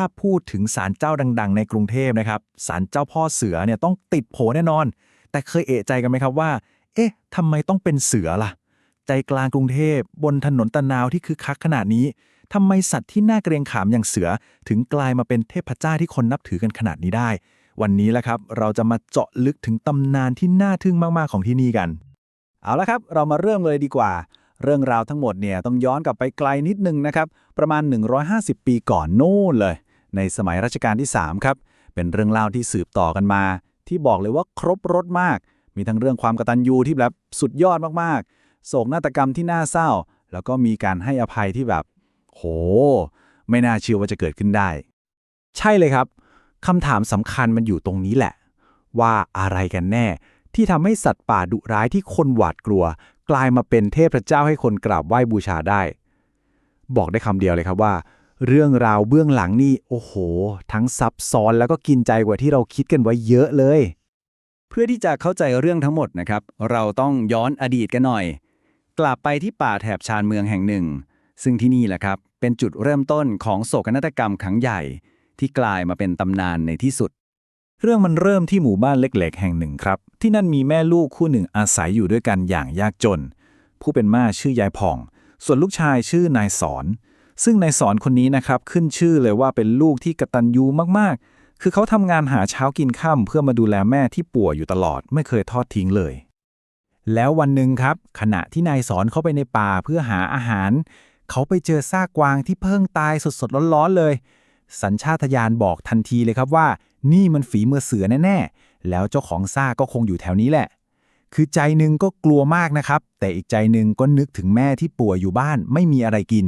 ถ้าพูดถึงศาลเจ้าดัง ๆ ในกรุงเทพนะครับศาลเจ้าพ่อเสือเนี่ยต้องติดโผแน่นอน แต่เคยเอะใจกันไหมครับว่า เอ๊ะทำไมต้องเป็นเสือล่ะ ใจกลางกรุงเทพบนถนนตะนาวที่คึกคักขนาดนี้ทำไมสัตว์ที่น่าเกรงขามอย่างเสือ ถึงกลายมาเป็นเทพเจ้าที่คนนับถือกันขนาดนี้ได้ วันนี้แหละครับเราจะมาเจาะลึกถึงตำนานที่น่าทึ่งมากๆของที่นี่กัน เอาละครับ เรามาเริ่มเลยดีกว่า เรื่องราวทั้งหมดเนี่ยต้องย้อนกลับไปไกลนิดนึงนะครับ ประมาณ 150 ปีก่อนโน่นเลย ในสมัยรัชกาลที่ 3 ครับ เป็นเรื่องเล่าที่สืบต่อกันมา ที่บอกเลยว่าครบรถมาก มีทั้งเรื่องความกตัญญูที่แบบสุดยอดมากๆ โศกนาฏกรรมที่น่าเศร้า แล้วก็มีการให้อภัยที่แบบ โห ไม่น่าเชื่อว่าจะเกิดขึ้นได้ ใช่เลยครับคำถามสำคัญมันอยู่ตรงนี้แหละ ว่าอะไรกันแน่ ที่ทำให้สัตว์ป่าดุร้ายที่คนหวาดกลัว กลายมาเป็นเทพเจ้าให้คนกราบไหว้บูชาได้ บอกได้คำเดียวเลยครับว่า เรื่องราวเบื้องหลังนี่ โอ้โห ทั้งซับซ้อนแล้วก็กินใจกว่าที่เราคิดกันไว้เยอะเลย เพื่อที่จะเข้าใจเรื่องทั้งหมดนะครับ เราต้องย้อนอดีตกันหน่อย กลับไปที่ป่าแถบชานเมืองแห่งหนึ่ง ซึ่งที่นี่แหละครับ เป็นจุดเริ่มต้นของโศกนาฏกรรมครั้งใหญ่ ที่กลายมาเป็นตำนานในที่สุด เรื่องมันเริ่มที่หมู่บ้านเล็ก ๆ แห่งหนึ่งครับ ที่นั่นมีแม่ลูกคู่หนึ่งอาศัยอยู่ด้วยกันอย่างยากจน ผู้เป็นแม่ชื่อยายผ่อง ส่วนลูกชายชื่อนายสอน ซึ่งนายสอนคนนี้นะครับขึ้นชื่อเลยว่าเป็นลูกที่กตัญญูมากๆ คือเขาทำงานหาเช้ากินข้าเพื่อมาดูแลแม่ที่ป่วยอยู่ตลอดไม่เคยทอดทิ้งเลย แล้ววันหนึ่งครับ ขณะที่นายสอนเข้าไปในป่าเพื่อหาอาหาร เขาไปเจอซากกวางที่เพิ่งตายสดๆร้อนๆเลย สัญชาตญาณบอกทันทีเลยครับว่า นี่มันฝีมือเสือแน่ๆแล้วเจ้าของซากก็คงอยู่แถวนี้แหละคือใจหนึ่งก็กลัวมากนะครับ แต่อีกใจหนึ่งก็นึกถึงแม่ที่ป่วยอยู่บ้านไม่มีอะไรกิน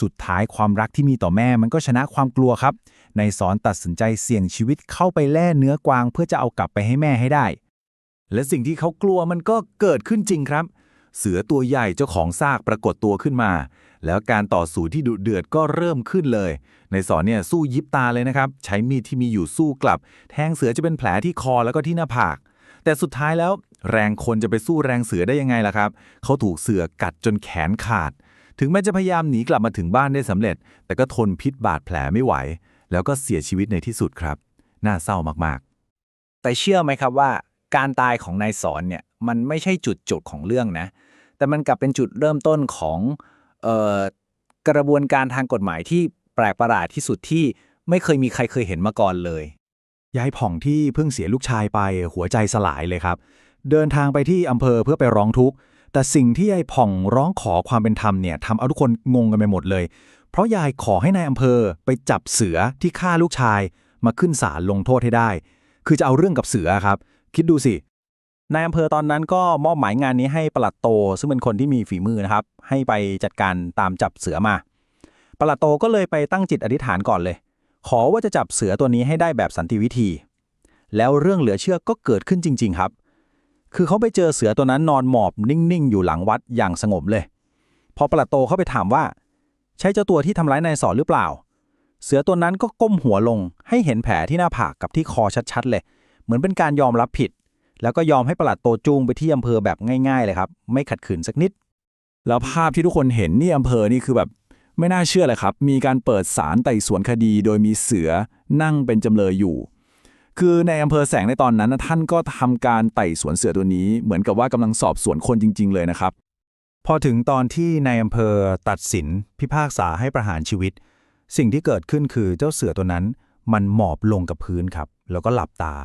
สุดท้ายความรักที่มีต่อแม่มันก็ชนะความกลัวครับนายสอนตัดสินใจเสี่ยงชีวิตเข้าไปแล่เนื้อกวาง เพื่อจะเอากลับไปให้แม่ให้ได้ และสิ่งที่เขากลัวมันก็เกิดขึ้นจริงครับ เสือตัวใหญ่เจ้าของซากปรากฏตัวขึ้นมา แล้วการต่อสู้ที่ดุเดือดก็เริ่มขึ้นเลย ในสอนเนี่ยสู้ยิบตาเลยนะครับ ใช้มีดที่มีอยู่สู้กลับ แทงเสือจะเป็นแผลที่คอแล้วก็ที่หน้าผาก แต่สุดท้ายแล้วแรงคนจะไปสู้แรงเสือได้ยังไงล่ะครับ เขาถูกเสือกัดจนแขนขาด ถึงแม้จะพยายามหนีกลับมาถึงบ้านได้สำเร็จ แต่ก็ทนพิษบาดแผลไม่ไหว แล้วก็เสียชีวิตในที่สุดครับ น่าเศร้ามากๆ แต่เชื่อไหมครับว่า การตายของนายสอนเนี่ยมันไม่ใช่จุดจบของเรื่องนะ แต่มันกลับเป็นจุดเริ่มต้นของเอ่อกระบวนการทางกฎหมายที่แปลกประหลาดที่สุดที่ไม่เคยมีใครเคยเห็นมาก่อนเลย ยายผ่องที่เพิ่งเสียลูกชายไปหัวใจสลายเลยครับ เดินทางไปที่อำเภอเพื่อไปร้องทุกข์ แต่สิ่งที่ยายผ่องร้องขอความเป็นธรรมเนี่ยทำเอาทุกคนงงกันไปหมดเลย เพราะยายขอให้นายอำเภอไปจับเสือที่ฆ่าลูกชาย มาขึ้นศาลลงโทษให้ได้ คือจะเอาเรื่องกับเสือครับ คิดดูสินายอำเภอตอนนั้นก็มอบหมายงานนี้ให้ปลัดโต ซึ่งเป็นคนที่มีฝีมือนะครับ ให้ไปจัดการตามจับเสือมาปลัดโตก็เลยไปตั้งจิตอธิษฐานก่อนเลย ขอว่าจะจับเสือตัวนี้ให้ได้แบบสันติวิธี แล้วเรื่องเหลือเชื่อก็เกิดขึ้นจริง ๆ ครับ คือเขาไปเจอเสือตัวนั้นนอนหมอบนิ่งๆ อยู่หลังวัดอย่างสงบเลย พอปลัดโตเข้าไปถามว่า ใช่เจ้าตัวที่ทำร้ายนายสอนหรือเปล่า เสือตัวนั้นก็ก้มหัวลง ให้เห็นแผลที่หน้าผากกับที่คอชัดๆเลย เหมือนเป็นการยอมรับผิด แล้วก็ยอมให้ปลัดโตจูงไปที่อำเภอแบบง่าย ๆ เลยครับ ไม่ขัดขืนสักนิด แล้วภาพที่ทุกคนเห็นนี่อำเภอนี่คือแบบไม่น่าเชื่อเลยครับ มีการเปิดศาลไต่สวนคดี โดยมีเสือนั่งเป็นจำเลยอยู่ คือในอำเภอแสงในตอนนั้นนะท่านก็ทำการไต่สวนเสือตัวนี้ เหมือนกับว่ากำลังสอบสวนคนจริง ๆ เลยนะครับ พอถึงตอนที่ในอำเภอตัดสินพิพากษาให้ประหารชีวิต สิ่งที่เกิดขึ้นคือเจ้าเสือตัวนั้น มันหมอบลงกับพื้นครับ แล้วก็หลับตา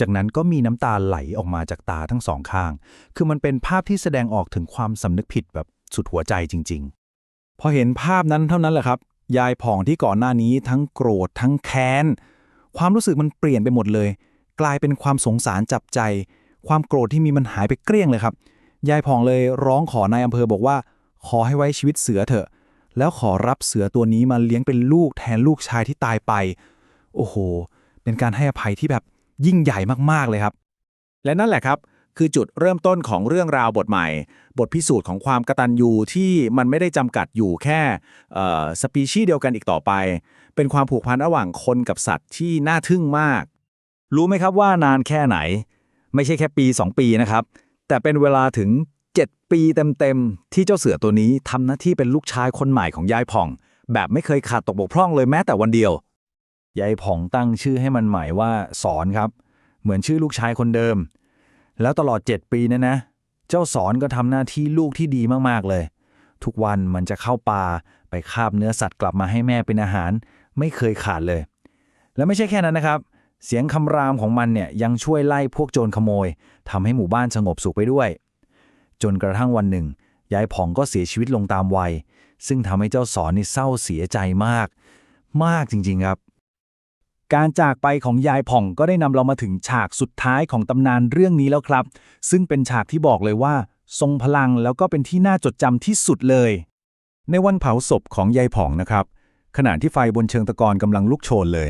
จากนั้นก็มีน้ำตาไหลออกมาจากตาทั้งสองข้าง คือมันเป็นภาพที่แสดงออกถึงความสำนึกผิดแบบสุดหัวใจจริง ๆ พอเห็นภาพนั้นเท่านั้นแหละครับ ยายผ่องที่ก่อนหน้านี้ทั้งโกรธทั้งแค้น ความรู้สึกมันเปลี่ยนไปหมดเลย กลายเป็นความสงสารจับใจ ความโกรธที่มีมันหายไปเกลี้ยงเลยครับ ยายผ่องเลยร้องขอนายอำเภอบอกว่า ขอให้ไว้ชีวิตเสือเถอะ แล้วขอรับเสือตัวนี้มาเลี้ยงเป็นลูกแทนลูกชายที่ตายไป โอ้โห เป็นการให้อภัยที่แบบยิ่งใหญ่มากๆเลยครับ และนั่นแหละครับ คือจุดเริ่มต้นของเรื่องราวบทใหม่ บทพิสูจน์ของความกตัญญูที่มันไม่ได้จำกัดอยู่แค่สปีชีส์เดียวกันอีกต่อไป เป็นความผูกพันระหว่างคนกับสัตว์ที่น่าทึ่งมาก รู้ไหมครับว่านานแค่ไหน ไม่ใช่แค่ปี 2 ปีนะครับ แต่เป็นเวลาถึง 7 ปีเต็มๆที่เจ้าเสือตัวนี้ทำหน้าที่เป็นลูกชายคนใหม่ของยายผ่อง แบบไม่เคยขาดตกบกพร่องเลยแม้แต่วันเดียวยายผ่องตั้งชื่อให้มันใหม่ว่าสอนครับ เหมือนชื่อลูกชายคนเดิม แล้วตลอด 7 ปีนั้นนะ เจ้าสอนก็ทำหน้าที่ลูกที่ดีมากๆเลย ทุกวันมันจะเข้าป่าไปคาบเนื้อสัตว์กลับมาให้แม่เป็นอาหาร ไม่เคยขาดเลย และไม่ใช่แค่นั้นนะครับ เสียงคำรามของมันเนี่ยยังช่วยไล่พวกโจรขโมยทำให้หมู่บ้านสงบสุขไปด้วย จนกระทั่งวันหนึ่งยายผ่องก็เสียชีวิตลงตามวัย ซึ่งทำให้เจ้าสอนนี่เศร้าเสียใจมาก มากจริงๆครับ การจากไปของยายผ่องก็ได้นำเรามาถึงฉากสุดท้ายของตำนานเรื่องนี้แล้วครับ ซึ่งเป็นฉากที่บอกเลยว่า ทรงพลังแล้วก็เป็นที่น่าจดจำที่สุดเลย ในวันเผาศพของยายผ่องนะครับ ขณะที่ไฟบนเชิงตะกอนกำลังลุกโชนเลย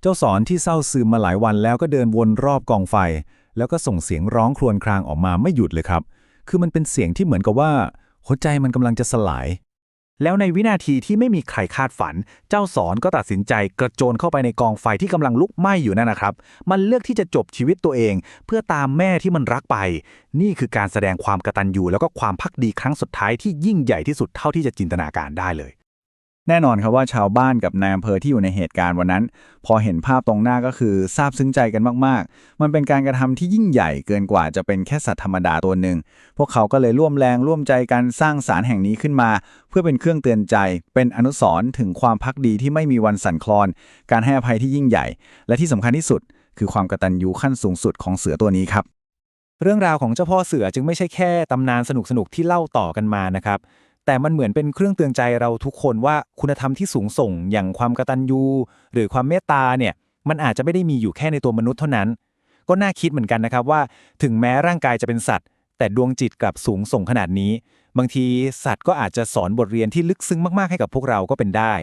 เจ้าสอนที่เศร้าซึมมาหลายวันแล้วก็เดินวนรอบกองไฟ แล้วก็ส่งเสียงร้องครวญครางออกมาไม่หยุดเลยครับ คือมันเป็นเสียงที่เหมือนกับว่าหัวใจมันกำลังจะสลาย แล้วในวินาทีที่ไม่มีใครคาดฝัน เจ้าสอนก็ตัดสินใจกระโจนเข้าไปในกองไฟที่กำลังลุกไหม้อยู่นั่นนะครับ มันเลือกที่จะจบชีวิตตัวเอง เพื่อตามแม่ที่มันรักไป นี่คือการแสดงความกตัญญูแล้วก็ความพักดีครั้งสุดท้ายที่ยิ่งใหญ่ที่สุดเท่าที่จะจินตนาการได้เลย แน่นอนครับว่าชาวบ้านกับนายอำเภอที่อยู่ในเหตุการณ์วันนั้น พอเห็นภาพตรงหน้าก็คือซาบซึ้งใจกันมาก ๆ มันเป็นการกระทำที่ยิ่งใหญ่เกินกว่าจะเป็นแค่สัตว์ธรรมดาตัวหนึ่ง พวกเขาก็เลยร่วมแรงร่วมใจกันสร้างสารแห่งนี้ขึ้นมา เพื่อเป็นเครื่องเตือนใจ เป็นอนุสรณ์ถึงความพักดีที่ไม่มีวันสั่นคลอน การให้อภัยที่ยิ่งใหญ่ และที่สำคัญที่สุด คือความกตัญญูขั้นสูงสุดของเสือตัวนี้ครับ เรื่องราวของเจ้าพ่อเสือจึงไม่ใช่แค่ตำนานสนุกๆที่เล่าต่อกันมานะครับ แต่มันเหมือนเป็นเครื่องเตือนใจเราทุกคนว่าคุณธรรมที่สูงส่งอย่างความกตัญญูหรือความเมตตาเนี่ยมันอาจจะไม่ได้มีอยู่แค่ในตัวมนุษย์เท่านั้น ก็น่าคิดเหมือนกันนะครับว่า ถึงแม้ร่างกายจะเป็นสัตว์ แต่ดวงจิตกลับสูงส่งขนาดนี้ บางทีสัตว์ก็อาจจะสอนบทเรียนที่ลึกซึ้งมากๆให้กับพวกเราก็เป็นได้